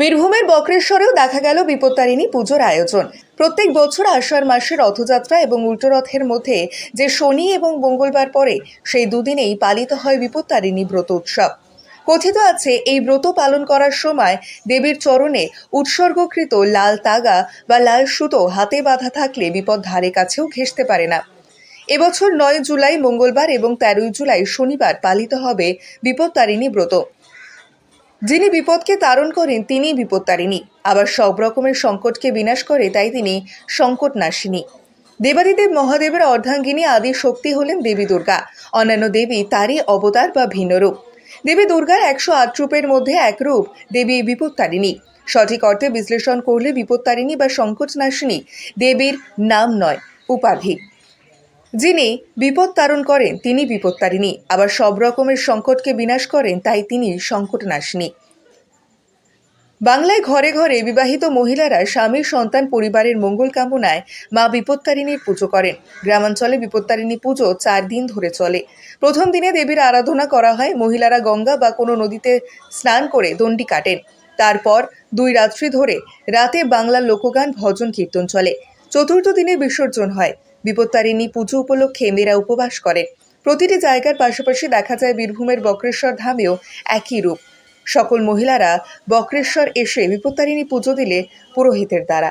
বীরভূমের বক্রেশ্বরেও দেখা গেল বিপত্তারিণী পুজোর আয়োজন। প্রত্যেক বছর আষাঢ় মাসে রথযাত্রা এবং উল্টোরথের মধ্যে যে শনি এবং মঙ্গলবার পরে সেই দুদিনেই পালিত হয় বিপত্তারিণী ব্রত উৎসব। কথিত আছে, এই ব্রত পালন করার সময় দেবীর চরণে উৎসর্গকৃত লাল তাগা বা লাল সুতো হাতে বাঁধা থাকলে বিপদ ধারে কাছেও ঘেঁষতে পারে না। এবছর নয় জুলাই মঙ্গলবার এবং তেরোই জুলাই শনিবার পালিত হবে বিপত্তারিণী ব্রত। যিনি বিপদকে তারণ করেন তিনি বিপত্তারিণী আবার সব রকমের সংকটকে বিনাশ করে, তাই তিনি সংকট নাশিনী দেবাদিদেব মহাদেবের অর্ধাঙ্গিনী আদি শক্তি হলেন দেবী দুর্গা। অন্যান্য দেবী তারই অবতার বা ভিন্ন রূপ। দেবী দুর্গার একশো আট রূপের মধ্যে এক রূপ দেবী বিপত্তারিণী সঠিক অর্থে বিশ্লেষণ করলে বিপত্তারিণী বা সংকট নাশিনী দেবীর নাম নয়, উপাধি। যিনি বিপদ তারণ করেন, তিনি বিপত্তারিণী আবার সব রকমের সংকটকে বিনাশ করেন, তাই তিনি সংকট নাশিনী বাংলায় ঘরে ঘরে বিবাহিত মহিলারা স্বামীর সন্তান, পরিবারের মঙ্গল কামনায় মা বিপত্তারিণীর পুজো করেন। গ্রামাঞ্চলে বিপত্তারিণী পুজো চার দিন ধরে চলে। প্রথম দিনে দেবীর আরাধনা করা হয়, মহিলারা গঙ্গা বা কোনো নদীতে স্নান করে দণ্ডি কাটেন। তারপর দুই রাত্রি ধরে রাতে বাংলার লোকগান, ভজন, কীর্তন চলে। চতুর্থ দিনে বিসর্জন হয়। বিপত্তারিণী পুজো উপলক্ষে মেয়েরা উপবাস করে। প্রতিটি জায়গার পাশাপাশি দেখা যায় বীরভূমের বক্রেশ্বর ধামেও একই রূপ। সকল মহিলারা বক্রেশ্বর এসে বিপত্তারিণী পুজো দিলে পুরোহিতের দ্বারা।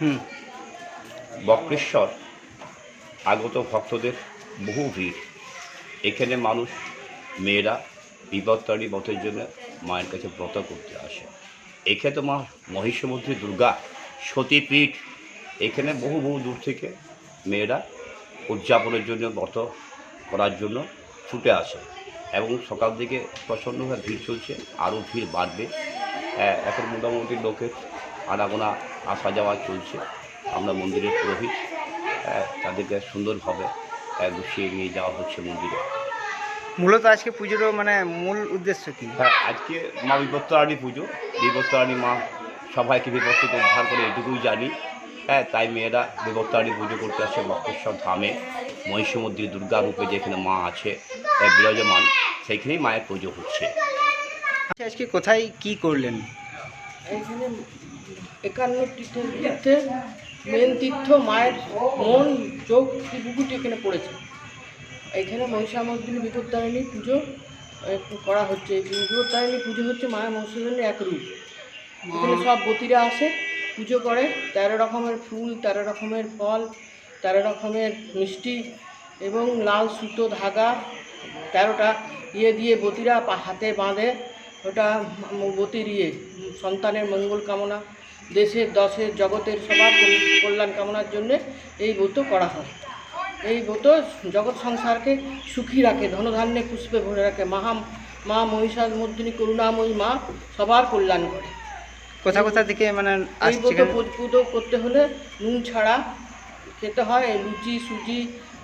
নমো বক্রেশ্বর আগত ভক্তদের বহু ভিড়। এখানে মানুষ মেয়েরা বিপত্তারী ব্রতের জন্য মায়ের কাছে ব্রত করতে আসে। এখানে তো মা মহিষমুদ্রী দুর্গা সতীপীঠ এখানে বহু বহু দূর থেকে মেয়েরা উদযাপনের জন্য ব্রত করার জন্য ছুটে আসে এবং সকাল থেকে প্রচণ্ডভাবে ভিড় চলছে আরও ভিড় বাড়বে। হ্যাঁ, এখন মোটামুটি লোকের আনাগোনা আসা যাওয়া চলছে। আমরা মন্দিরের পুরোহিত হ্যাঁ, তাদেরকে সুন্দরভাবে হ্যাঁ, গুছিয়ে নিয়ে যাওয়া হচ্ছে মন্দিরে। মূলত আজকে পুজোর মানে মূল উদ্দেশ্য কি? হ্যাঁ আজকে মা বিপত্তারানী পুজো। বিপত্তারানী মা সবাইকে বিপদ থেকে উদ্ধার করে এটুকুই জানি। হ্যাঁ তাই মেয়েরা বিপত্তারানী পুজো করতে আসে বক্রেশ্বর ধামে। মহিষমন্দির দুর্গা রূপে যেখানে মা আছে বিরাজমান সেইখানেই মায়ের পুজো হচ্ছে। আচ্ছা, আজকে কোথায় কি করলেন? এখানে একান্ন তীর্থের তীর্থে মেন তীর্থ মায়ের মন, চোখ বুকুটি এখানে পড়েছে। এখানে মহিষামর্দিনী বিপত্তারিণী পুজো করা হচ্ছে। এই পুজো হচ্ছে মায়ের মহিষামর্দিনীর এক রূপ। এখানে সব বতীরা আসে, পুজো করে। তেরো রকমের ফুল, তেরো রকমের ফল, তেরো রকমের মিষ্টি এবং লাল সুতো, ধাগা, তেরোটা ইয়ে দিয়ে বতিরা হাতে বাঁধে। ওটা বতির ইয়ে সন্তানের মঙ্গল কামনা। দেশের দশের জগতের সবার কল্যাণ কামনার জন্যে এই ব্রত করা হয়। এই ব্রত জগৎ সংসারকে সুখী রাখে ধনধান্যে পুষ্পে ভরে রাখে। মহা মা মহিষার মর্দিনী করুণাময়ী মা সবার কল্যাণ করে। কোথা কোথা থেকে মানে এই ব্রত পুজো করতে হলে নুন ছাড়া খেতে হয় লুচি সুজি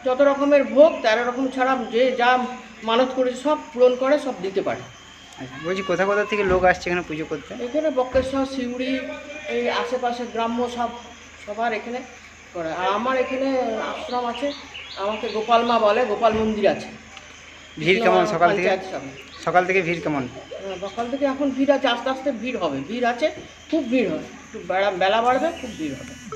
যত রকমের ভোগ তেরো রকম ছাড়া যে যা মানত করে সব পূরণ করে সব দিতে পারে। আচ্ছা, বলছি কোথা কোথা থেকে লোক আসছে এখানে পুজো করতে? এখানে বক্রেশ্বর সিউড়ি এই আশেপাশে গ্রাম্য সব সবার এখানে করে। আর আমার এখানে আশ্রম আছে আমাকে গোপাল মা বলে গোপাল মন্দির আছে। ভিড় কেমন সকাল থেকে? সকাল থেকে ভিড় কেমন? হ্যাঁ, সকাল থেকে এখন ভিড় আছে আস্তে আস্তে ভিড় হবে। ভিড় আছে খুব ভিড় হবে। একটু বেলা বেলা বাড়বে খুব ভিড় হবে।